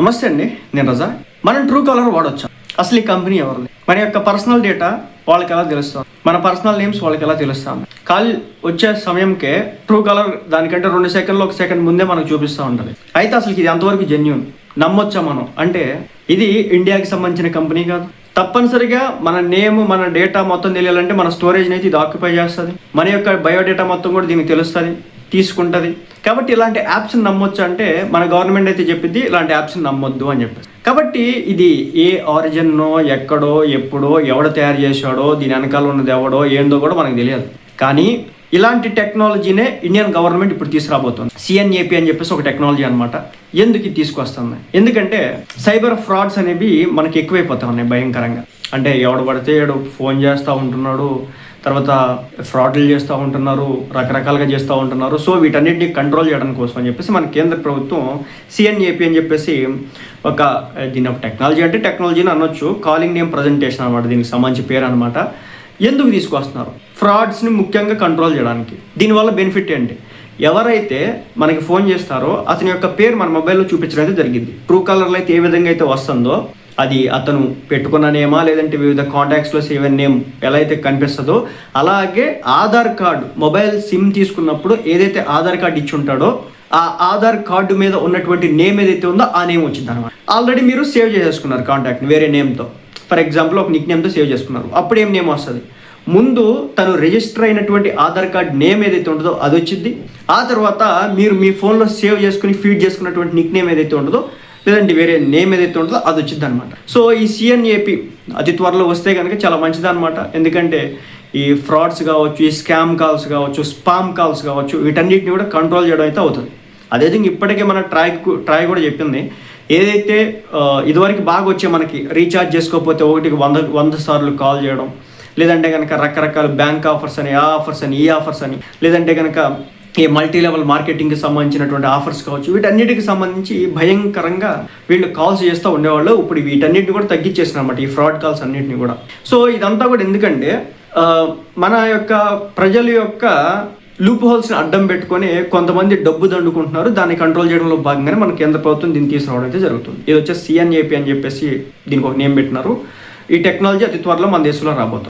నమస్తే అండి నేను రజా. మనం ట్రూ కాలర్ వాడొచ్చా. అసలు ఈ కంపెనీ ఎవరిది? మన యొక్క పర్సనల్ డేటా వాళ్ళకి ఎలా తెలుస్తాం? మన పర్సనల్ నేమ్స్ వాళ్ళకి ఎలా తెలుస్తాం? కాల్ వచ్చే సమయంకే ట్రూ కాలర్ దానికంటే రెండు సెకండ్లు ఒక సెకండ్ ముందే మనకు చూపిస్తూ ఉంటుంది. అయితే అసలు ఇది ఎంతవరకు జెన్యున్ నమ్మొచ్చా మనం? అంటే ఇది ఇండియాకి సంబంధించిన కంపెనీ కాదు. తప్పనిసరిగా మన నేమ్ మన డేటా మొత్తం తెలియాలంటే మన స్టోరేజ్ అయితే ఇది ఆక్యుపై చేస్తుంది. మన యొక్క బయోడేటా మొత్తం కూడా దీనికి తెలుస్తుంది. తీసుకుంటుంది. కాబట్టి ఇలాంటి యాప్స్ని నమ్మొచ్చు అంటే మన గవర్నమెంట్ అయితే చెప్పింది ఇలాంటి యాప్స్ని నమ్మొద్దు అని చెప్పారు కాబట్టి ఇది ఏ ఆరిజిన్నో ఎక్కడో ఎప్పుడో ఎవడ తయారు చేశాడో దీని వెనకాల ఉన్నది ఎవడో ఏందో కూడా మనకు తెలియదు. కానీ ఇలాంటి టెక్నాలజీనే ఇండియన్ గవర్నమెంట్ ఇప్పుడు తీసుకురాబోతుంది. సిఎన్ఏపి అని చెప్పేసి ఒక టెక్నాలజీ అనమాట ఎందుకు ఇది తీసుకొస్తుంది? ఎందుకంటే సైబర్ ఫ్రాడ్స్ అనేవి మనకి ఎక్కువైపోతా ఉన్నాయి భయంకరంగా. అంటే ఎవడు పడితే ఏడు ఫోన్ చేస్తూ ఉంటున్నాడు తర్వాత ఫ్రాడ్లు చేస్తూ ఉంటున్నారు రకరకాలుగా చేస్తూ ఉంటున్నారు. సో వీటన్నిటిని కంట్రోల్ చేయడం కోసం అని చెప్పేసి మన కేంద్ర ప్రభుత్వం సిఎన్ఏపి అని చెప్పేసి ఒక దీని ఒక టెక్నాలజీ అంటే టెక్నాలజీని అనొచ్చు. కాలింగ్ నేమ్ ప్రజెంటేషన్ అనమాట దీనికి సంబంధించి పేరు అనమాట ఎందుకు తీసుకొస్తున్నారు? ఫ్రాడ్స్ని ముఖ్యంగా కంట్రోల్ చేయడానికి. దీనివల్ల బెనిఫిట్ ఏంటి? ఎవరైతే మనకి ఫోన్ చేస్తారో అతని యొక్క పేరు మన మొబైల్లో చూపించడం అయితే జరిగింది. ట్రూ కలర్లో అయితే ఏ విధంగా అయితే వస్తుందో అది అతను పెట్టుకున్న నేమా లేదంటే వివిధ కాంటాక్ట్స్లో సేవ్ అయిన నేమ్ ఎలా అయితే కనిపిస్తుందో అలాగే ఆధార్ కార్డు మొబైల్ సిమ్ తీసుకున్నప్పుడు ఏదైతే ఆధార్ కార్డు ఇచ్చి ఉంటాడో ఆ ఆధార్ కార్డు మీద ఉన్నటువంటి నేమ్ ఏదైతే ఉందో ఆ నేమ్ వచ్చింది అనమాట ఆల్రెడీ మీరు సేవ్ చేసేసుకున్నారు కాంటాక్ట్ని వేరే నేమ్తో ఫర్ ఎగ్జాంపుల్ ఒక నిక్ నేమ్తో సేవ్ చేసుకున్నారు. అప్పుడు ఏం నేమ్ వస్తుంది? ముందు తను రిజిస్టర్ అయినటువంటి ఆధార్ కార్డ్ నేమ్ ఏదైతే ఉంటుందో అది వచ్చింది. ఆ తర్వాత మీరు మీ ఫోన్లో సేవ్ చేసుకుని ఫీడ్ చేసుకున్నటువంటి నిక్ నేమ్ ఏదైతే ఉంటుందో లేదంటే వేరే నేమ్ ఏదైతే ఉంటుందో అది వచ్చింది అనమాట సో ఈ సిఎన్ఏపి అతి త్వరలో వస్తే కనుక చాలా మంచిది అనమాట ఎందుకంటే ఈ ఫ్రాడ్స్ కావచ్చు ఈ స్కామ్ కాల్స్ కావచ్చు స్పామ్ కాల్స్ కావచ్చు వీటన్నిటిని కూడా కంట్రోల్ చేయడం అయితే అవుతుంది. అదే విధంగా ఇప్పటికే మన ట్రాయ్ ట్రాయ్ కూడా చెప్పింది. ఏదైతే ఇదివరకు బాగా వచ్చే మనకి రీఛార్జ్ చేసుకోకపోతే ఒకటికి వంద వంద సార్లు కాల్ చేయడం లేదంటే కనుక రకరకాల బ్యాంక్ ఆఫర్స్ అని ఆ ఆఫర్స్ అని ఈ ఆఫర్స్ అని లేదంటే కనుక ఈ మల్టీ లెవెల్ మార్కెటింగ్కి సంబంధించినటువంటి ఆఫర్స్ కావచ్చు వీటన్నిటికి సంబంధించి భయంకరంగా వీళ్ళు కాల్స్ చేస్తూ ఉండేవాళ్ళు. ఇప్పుడు వీటన్నిటిని కూడా తగ్గించేసిన అనమాట ఈ ఫ్రాడ్ కాల్స్ అన్నిటిని కూడా. సో ఇదంతా కూడా ఎందుకంటే మన యొక్క ప్రజల యొక్క లూప్ హోల్స్ని అడ్డం పెట్టుకొని కొంతమంది డబ్బు దండుకుంటున్నారు. దాన్ని కంట్రోల్ చేయడంలో భాగంగానే మన కేంద్ర ప్రభుత్వం దీన్ని తీసుకురావడం అయితే జరుగుతుంది. ఇది వచ్చేసి సిఎన్ఏపి అని చెప్పేసి దీనికి ఒక నేమ్ పెట్టినారు. ఈ టెక్నాలజీ అతి త్వరలో మన దేశంలో రాబోతుంది.